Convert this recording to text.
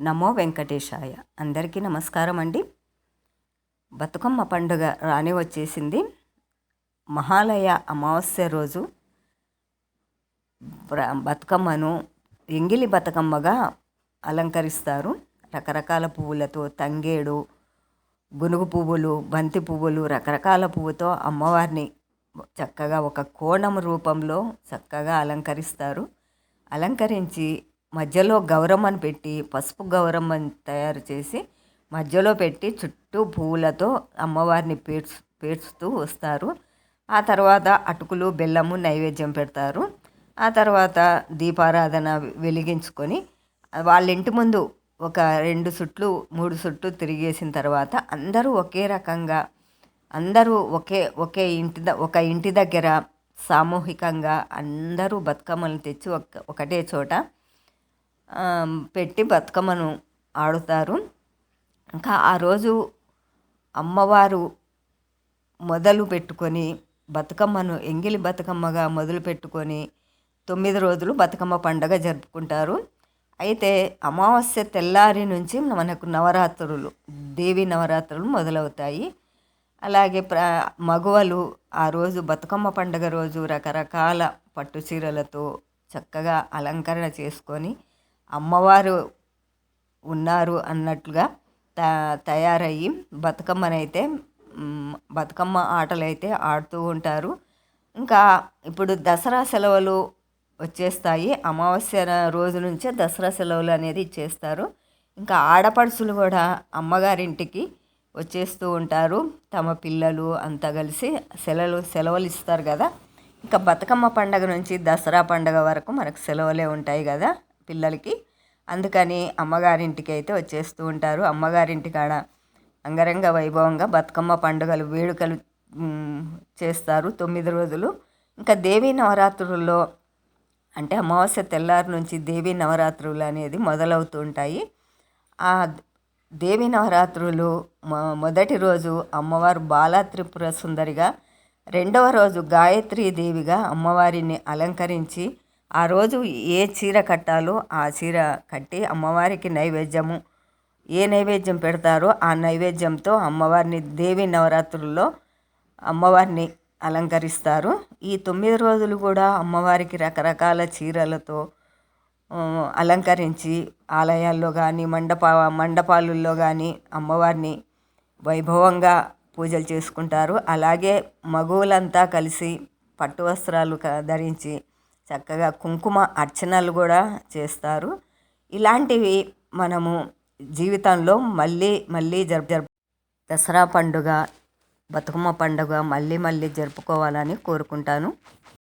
నమో వెంకటేశాయ. అందరికీ నమస్కారం అండి బతుకమ్మ పండుగ రాని వచ్చేసింది. మహాలయ అమావాస్య రోజు బతుకమ్మను ఎంగిలి బతుకమ్మగా అలంకరిస్తారు. రకరకాల పువ్వులతో తంగేడు గునుగు పువ్వులు బంతి పువ్వులు రకరకాల పువ్వుతో అమ్మవారిని చక్కగా ఒక కోణం రూపంలో చక్కగా అలంకరిస్తారు. అలంకరించి మధ్యలో గౌరమ్మను పెట్టి పసుపు గౌరమ్మని తయారు చేసి మధ్యలో పెట్టి చుట్టూ పువ్వులతో అమ్మవారిని పేర్చు పేర్చుతూ వస్తారు. ఆ తర్వాత అటుకులు బెల్లము నైవేద్యం పెడతారు. ఆ తర్వాత దీపారాధన వెలిగించుకొని వాళ్ళ ఇంటి ముందు ఒక రెండు సుట్లు మూడు సుట్లు తిరిగేసిన తర్వాత అందరూ ఒకే రకంగా అందరూ ఒకే ఒకే ఇంటి ద- ఒక ఇంటి దగ్గర సామూహికంగా అందరూ బతుకమ్మలు తెచ్చి ఒక ఒకటే చోట పెట్టి బతుకమ్మను ఆడుతారు. ఇంకా ఆ రోజు అమ్మవారు మొదలు పెట్టుకొని బతుకమ్మను ఎంగిలి బతుకమ్మగా మొదలు పెట్టుకొని తొమ్మిది రోజులు బతుకమ్మ పండగ జరుపుకుంటారు. అయితే అమావాస్య తెల్లారి నుంచి మనకు నవరాత్రులు దేవి నవరాత్రులు మొదలవుతాయి. అలాగే ప్ర మగవలు ఆ రోజు బతుకమ్మ పండుగ రోజు రకరకాల పట్టు చీరలతో చక్కగా అలంకరణ చేసుకొని అమ్మవారు ఉన్నారు అన్నట్లుగా త తయారయ్యి బతుకమ్మనైతే బతుకమ్మ ఆటలైతే ఆడుతూ ఉంటారు. ఇంకా ఇప్పుడు దసరా సెలవులు వచ్చేస్తాయి. అమావాస్య రోజు నుంచే దసరా సెలవులు అనేది ఇచ్చేస్తారు. ఇంకా ఆడపడుచులు కూడా అమ్మగారింటికి వచ్చేస్తూ ఉంటారు. తమ పిల్లలు అంతా కలిసి సెలవులు సెలవులు ఇస్తారు కదా. ఇంకా బతుకమ్మ పండగ నుంచి దసరా పండగ వరకు మనకు సెలవులే ఉంటాయి కదా. పిల్లలకి. అందుకని అమ్మగారింటికి అయితే వచ్చేస్తూ ఉంటారు. అమ్మగారింటి కాడ అంగరంగ వైభవంగా బతుకమ్మ పండుగలు వేడుకలు చేస్తారు తొమ్మిది రోజులు. ఇంకా దేవీ నవరాత్రుల్లో అంటే అమావాస్య తెల్లారి నుంచి దేవీ నవరాత్రులు అనేది మొదలవుతూ ఉంటాయి. ఆ దేవి నవరాత్రులు మొదటి రోజు అమ్మవారు బాలా త్రిపుర సుందరిగా రెండవ రోజు గాయత్రీ దేవిగా అమ్మవారిని అలంకరించి ఆ రోజు ఏ చీర కట్టాలో ఆ చీర కట్టి అమ్మవారికి నైవేద్యము. ఏ నైవేద్యం పెడతారో ఆ నైవేద్యంతో అమ్మవారిని దేవి నవరాత్రుల్లో అమ్మవారిని అలంకరిస్తారు. ఈ తొమ్మిది రోజులు కూడా అమ్మవారికి రకరకాల చీరలతో అలంకరించి ఆలయాల్లో కానీ మండప మండపాలలో కానీ అమ్మవారిని వైభవంగా పూజలు చేసుకుంటారు. అలాగే మగువులంతా కలిసి పట్టు వస్త్రాలు ధరించి చక్కగా కుంకుమ అర్చనలు కూడా చేస్తారు. ఇలాంటివి మనము జీవితంలో మళ్ళీ మళ్ళీ జరుపు జరుపు దసరా పండుగ బతుకమ్మ పండుగ మళ్ళీ మళ్ళీ జరుపుకోవాలని కోరుకుంటాను.